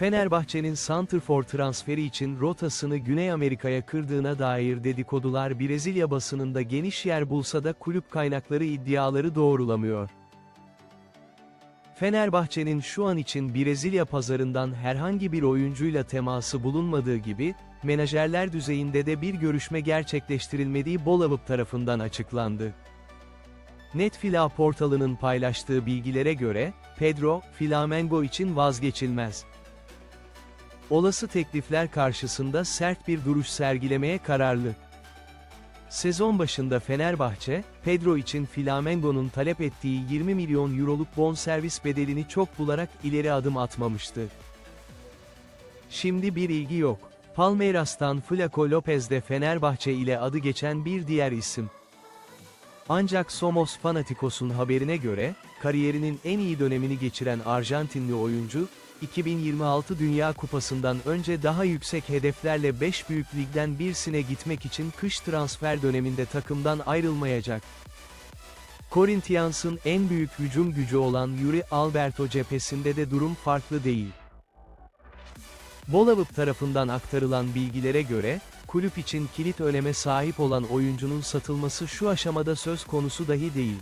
Fenerbahçe'nin Santrfor transferi için rotasını Güney Amerika'ya kırdığına dair dedikodular Brezilya basınında geniş yer bulsa da kulüp kaynakları iddiaları doğrulamıyor. Fenerbahçe'nin şu an için Brezilya pazarından herhangi bir oyuncuyla teması bulunmadığı gibi, menajerler düzeyinde de bir görüşme gerçekleştirilmediği Bolavıp tarafından açıklandı. Netfila portalının paylaştığı bilgilere göre, Pedro, Flamengo için vazgeçilmez. Olası teklifler karşısında sert bir duruş sergilemeye kararlı. Sezon başında Fenerbahçe, Pedro için Flamengo'nun talep ettiği 20 milyon euroluk bonservis bedelini çok bularak ileri adım atmamıştı. Şimdi bir ilgi yok. Palmeiras'tan Flaco Lopez de Fenerbahçe ile adı geçen bir diğer isim. Ancak Somos Fanatikos'un haberine göre, kariyerinin en iyi dönemini geçiren Arjantinli oyuncu, 2026 Dünya Kupası'ndan önce daha yüksek hedeflerle 5 büyük ligden birisine gitmek için kış transfer döneminde takımdan ayrılmayacak. Corinthians'ın en büyük hücum gücü olan Yuri Alberto cephesinde de durum farklı değil. Bolavıp tarafından aktarılan bilgilere göre, kulüp için kilit öneme sahip olan oyuncunun satılması şu aşamada söz konusu dahi değil.